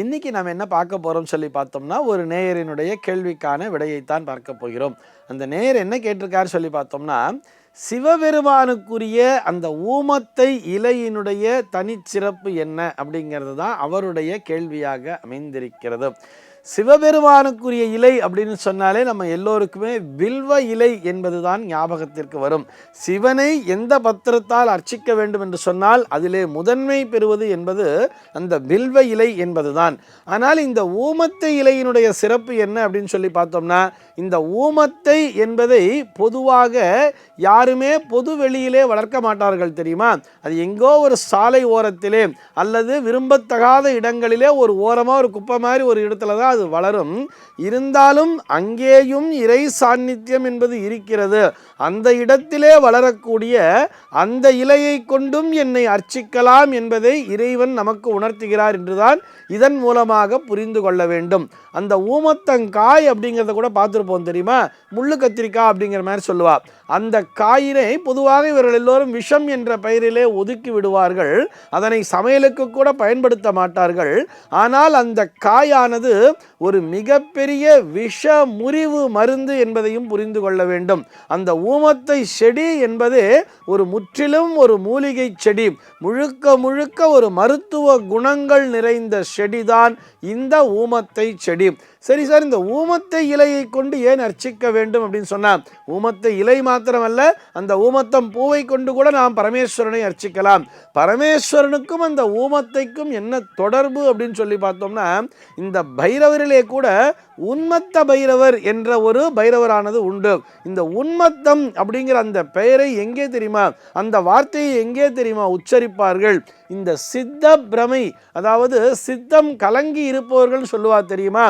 இன்னைக்கு நம்ம என்ன பார்க்க போகிறோம் சொல்லி பார்த்தோம்னா ஒரு நேயரினுடைய கேள்விக்கான விடையைத்தான் பார்க்க போகிறோம். அந்த நேயர் என்ன கேட்டிருக்காரு சொல்லி பார்த்தோம்னா சிவபெருமானுக்குரிய அந்த ஊமத்தை இலையினுடைய தனிச்சிறப்பு என்ன அப்படிங்கிறது தான் அவருடைய கேள்வியாக அமைந்திருக்கிறது. சிவபெருமானுக்குரிய இலை அப்படின்னு சொன்னாலே நம்ம எல்லோருக்குமே வில்வ இலை என்பதுதான் ஞாபகத்திற்கு வரும். சிவனை எந்த பத்திரத்தால் அர்ச்சிக்க வேண்டும் என்று சொன்னால் அதிலே முதன்மை பெறுவது என்பது அந்த வில்வ இலை என்பதுதான். ஆனால் இந்த ஊமத்தை இலையினுடைய சிறப்பு என்ன அப்படின்னு சொல்லி பார்த்தோம்னா இந்த ஊமத்தை என்பதை பொதுவாக யாருமே பொது வெளியிலே வளர்க்க மாட்டார்கள் தெரியுமா? அது எங்கோ ஒரு சாலை ஓரத்திலே அல்லது விரும்பத்தகாத இடங்களிலே ஒரு ஓரமாக ஒரு குப்பை மாதிரி ஒரு இடத்துல தான் அது வளரும். இருந்தாலும் அங்கேயும் இறை சாநித்தியம் என்பது இருக்கிறது. அந்த இடத்திலே வளரக்கூடிய அந்த இலையை கொண்டும் என்னை அர்ச்சிக்கலாம் என்பதை இறைவன் நமக்கு உணர்த்துகிறார் என்றுதான் இதன் மூலமாக புரிந்து கொள்ள வேண்டும். அந்த ஊமத்தங்காய் அப்படிங்கிறத கூட பார்த்துருப்போம் தெரியுமா? முள்ளு கத்திரிக்காய் அப்படிங்கிற மாதிரி சொல்லுவா. அந்த காயினை பொதுவாக இவர்கள் எல்லோரும் விஷம் என்ற பெயரிலே ஒதுக்கி விடுவார்கள். அதனை சமையலுக்கு கூட பயன்படுத்த மாட்டார்கள். ஆனால் அந்த காயானது ஒரு மிகப்பெரிய விஷ முறிவு மருந்து என்பதையும் புரிந்து கொள்ள வேண்டும். அந்த ஊமத்தை செடி என்பது ஒரு முற்றிலும் ஒரு மூலிகை செடி. முழுக்க முழுக்க ஒரு மருத்துவ குணங்கள் நிறைந்த செடிதான் இந்த ஊமத்தை செடி. சரி சார் இந்த ஊமத்தை இலையை கொண்டு ஏன் அர்ச்சிக்க வேண்டும் அப்படின்னு சொன்னால் ஊமத்தை இலை மாத்திரமல்ல அந்த ஊமத்தம் பூவை கொண்டு கூட நாம் பரமேஸ்வரனை அர்ச்சிக்கலாம். பரமேஸ்வரனுக்கும் அந்த ஊமத்தைக்கும் என்ன தொடர்பு அப்படின்னு சொல்லி பார்த்தோம்னா இந்த பைரவரிலே கூட உன்மத்த பைரவர் என்ற ஒரு பைரவரானது உண்டு. இந்த உன்மத்தம் அப்படிங்கிற அந்த பெயரை எங்கே தெரியுமா? அந்த வார்த்தையை எங்கே தெரியுமா? உச்சரிப்பார்கள். இந்த சித்த பிரமை அதாவது சித்தம் கலங்கி இருப்பவர்கள் சொல்லுவா தெரியுமா?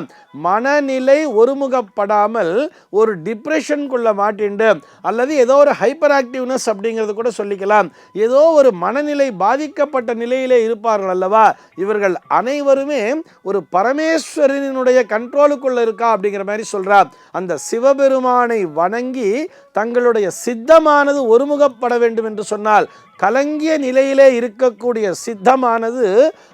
மனநிலை ஒருமுகப்படாமல் ஒரு டிப்ரெஷனுக்குள்ள மாட்டிண்டு அல்லது ஏதோ ஒரு ஹைப்பர் ஆக்டிவ்னஸ் அப்படிங்கிறது கூட சொல்லிக்கலாம். ஏதோ ஒரு மனநிலை பாதிக்கப்பட்ட நிலையிலே இருப்பார்கள் அல்லவா? இவர்கள் அனைவருமே ஒரு பரமேஸ்வரனுடைய கண்ட்ரோலுக்குள்ள இருக்கா அப்படிங்கிற மாதிரி சொல்றார். அந்த சிவபெருமானை வணங்கி தங்களுடைய சித்தமானது ஒருமுகப்பட வேண்டும் என்று சொன்னால் கலங்கிய நிலையிலே இருக்கக்கூடிய சித்தமானது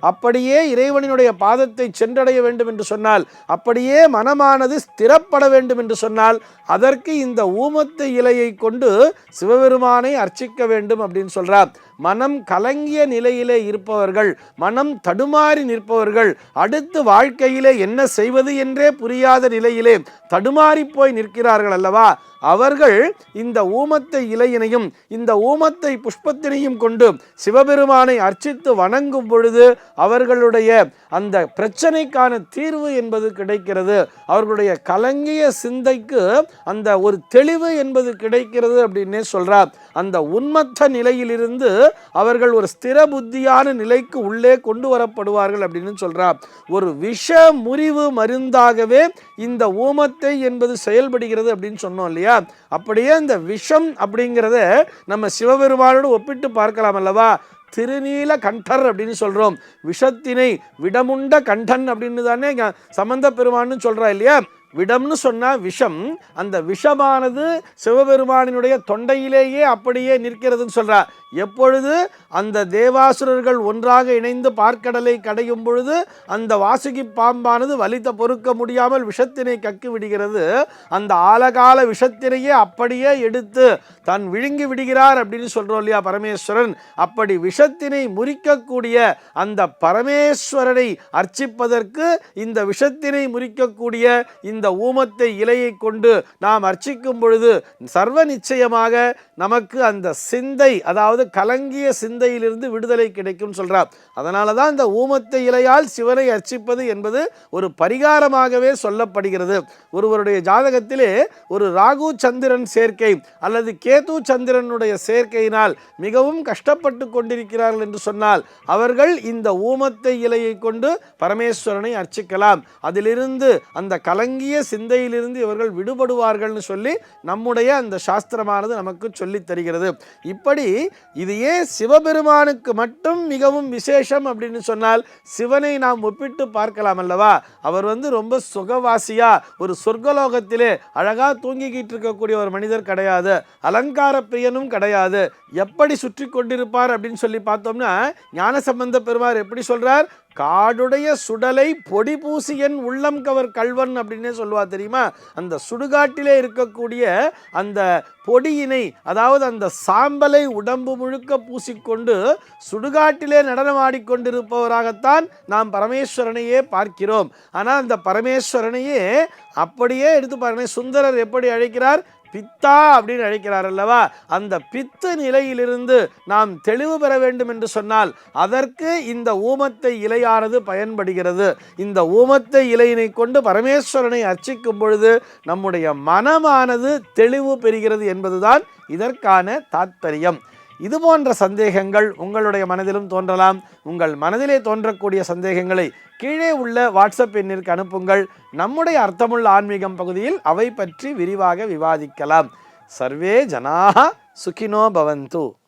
அப்படியே இறைவனினுடைய பாதத்தை சென்றடைய வேண்டும் என்று சொன்னால் அப்படியே மனமானது ஸ்திரப்பட வேண்டும் என்று சொன்னால் அதற்கு இந்த ஊமத்து இலையை கொண்டு சிவபெருமானை அர்ச்சிக்க வேண்டும் அப்படின்னு சொல்கிறார் மனம் கலங்கிய நிலையிலே இருப்பவர்கள் மனம் தடுமாறி நிற்பவர்கள் அடுத்து வாழ்க்கையிலே என்ன செய்வது என்றே புரியாத நிலையிலே தடுமாறி போய் நிற்கிறார்கள் அல்லவா? அவர்கள் இந்த ஊமத்தை இலையினையும் இந்த ஊமத்தை புஷ்பத்தினையும் கொண்டு சிவபெருமானை அர்ச்சித்து வணங்கும் பொழுது அவர்களுடைய அந்த பிரச்சனைக்கான தீர்வு என்பது கிடைக்கிறது. அவர்களுடைய கலங்கிய சிந்தைக்கு அந்த ஒரு தெளிவு என்பது கிடைக்கிறது அப்படின்னே சொல்கிறார் அந்த உன்மத்த நிலையிலிருந்து அவர்கள் ஒரு ஸ்திர புத்தியான நிலைக்கு உள்ளே கொண்டு வரப்படுவார்கள் அப்படின்னு சொல்கிறார் ஒரு விஷ முறிவு மருந்தாகவே இந்த ஊமத்தை என்பது செயல்படுகிறது அப்படின்னு சொன்னோம் இல்லையா? அப்படியே இந்த விஷம் அப்படிங்கிறத நம்ம சிவபெருமானோடு ஒப்பிட்டு பார்க்கலாம் அல்லவா? திருநீல கண்டர் அப்படின்னு சொல்கிறோம் விஷத்தினை விடமுண்ட கண்டன் அப்படின்னு தானே சம்பந்த பெருமான்னு சொல்கிறா இல்லையா? விடம்னு சொன்னால் விஷம். அந்த விஷமானது சிவபெருமானினுடைய தொண்டையிலேயே அப்படியே நிற்கிறதுன்னு சொல்கிறார் எப்பொழுது அந்த தேவாசுரர்கள் ஒன்றாக இணைந்து பார்க்கடலை கடையும் பொழுது அந்த வாசுகி பாம்பானது வலித்த பொறுக்க முடியாமல் விஷத்தினை கக்கி விடுகிறது. அந்த ஆலகால விஷத்தினையே அப்படியே எடுத்து தன் விழுங்கி விடுகிறார் அப்படின்னு சொல்கிறோம் இல்லையா பரமேஸ்வரன். அப்படி விஷத்தினை முறிக்கக்கூடிய அந்த பரமேஸ்வரனை அர்ச்சிப்பதற்கு இந்த விஷத்தினை முறிக்கக்கூடிய இந்த ஊமத்தை இலையை கொண்டு நாம் அர்ச்சிக்கும் பொழுது சர்வ நிச்சயமாக நமக்கு அந்த சிந்தை அதாவது கலங்கிய சிந்தையிலிருந்து விடுதலை கிடைக்கும் சொல்றார். அதனால தான் இந்த ஊமத்தை இலையால் சிவனை அர்ச்சிப்பது என்பது ஒரு பரிகாரமாகவே சொல்லப்படுகிறது. ஒருவருடைய ஜாதகத்திலே ஒரு ராகு சந்திரன் சேர்க்கை அல்லது கேது சந்திரனுடைய சேர்க்கையினால் மிகவும் கஷ்டப்பட்டு கொண்டிருக்கிறார்கள் என்று சொன்னால் அவர்கள் இந்த ஊமத்தை இலையை கொண்டு பரமேஸ்வரனை அர்ச்சிக்கலாம். அதிலிருந்து அந்த கலங்கிய சிந்தையிலிருந்து இவர்கள் விடுபடுவார்கள்னு சொல்லி நம்முடைய அந்த சாஸ்திரமானது நமக்கு சொல்லித் தருகிறது. இப்படி இது ஏன் சிவபெருமானுக்கு மட்டும் மிகவும் விசேஷம் அப்படின்னு சொன்னால் சிவனை நாம் ஒப்பிட்டு பார்க்கலாம் அல்லவா? அவர் வந்து ரொம்ப சுகவாசியா ஒரு சொர்க்கலோகத்திலே அழகா தூங்கிக்கிட்டு இருக்கக்கூடிய ஒரு மனிதர் கிடையாது. அலங்கார பிரியனும் கிடையாது. எப்படி சுற்றி கொண்டிருப்பார் அப்படின்னு சொல்லி பார்த்தோம்னா ஞானசம்பந்த பெருமார் எப்படி சொல்றார்? காடுடைய சுடலை பொடி பூசியன் உள்ளம் கவர் கல்வன் அப்படின்னே சொல்லுவா தெரியுமா? அந்த சுடுகாட்டிலே இருக்கக்கூடிய அந்த பொடியினை அதாவது அந்த சாம்பலை உடம்பு முழுக்க பூசிக்கொண்டு சுடுகாட்டிலே நடனமாடிக்கொண்டிருப்பவராகத்தான் நாம் பரமேஸ்வரனையே பார்க்கிறோம். ஆனால் அந்த பரமேஸ்வரனையே அப்படியே எடுத்து பாருங்க சுந்தரர் எப்படி அழைக்கிறார்? பித்தா அப்படின்னு அழைக்கிறார் அல்லவா? அந்த பித்து நிலையிலிருந்து நாம் தெளிவு பெற வேண்டும் என்று சொன்னால் அதற்கு இந்த ஊமத்தை இலையானது பயன்படுகிறது. இந்த ஊமத்தை இலையினை கொண்டு பரமேஸ்வரனை அர்ச்சிக்கும் பொழுது நம்முடைய மனமானது தெளிவு பெறுகிறது என்பதுதான் இதற்கான தாத்பரியம். இது போன்ற சந்தேகங்கள் உங்களுடைய மனதிலும் தோன்றலாம். உங்கள் மனதிலே தோன்றக்கூடிய சந்தேகங்களை கீழே உள்ள வாட்ஸ்அப் எண்ணிற்கு அனுப்புங்கள். நம்முடைய அர்த்தமுள்ள ஆன்மீகம் பகுதியில் அவை பற்றி விரிவாக விவாதிக்கலாம். சர்வே ஜனாக சுகினோ பவந்து.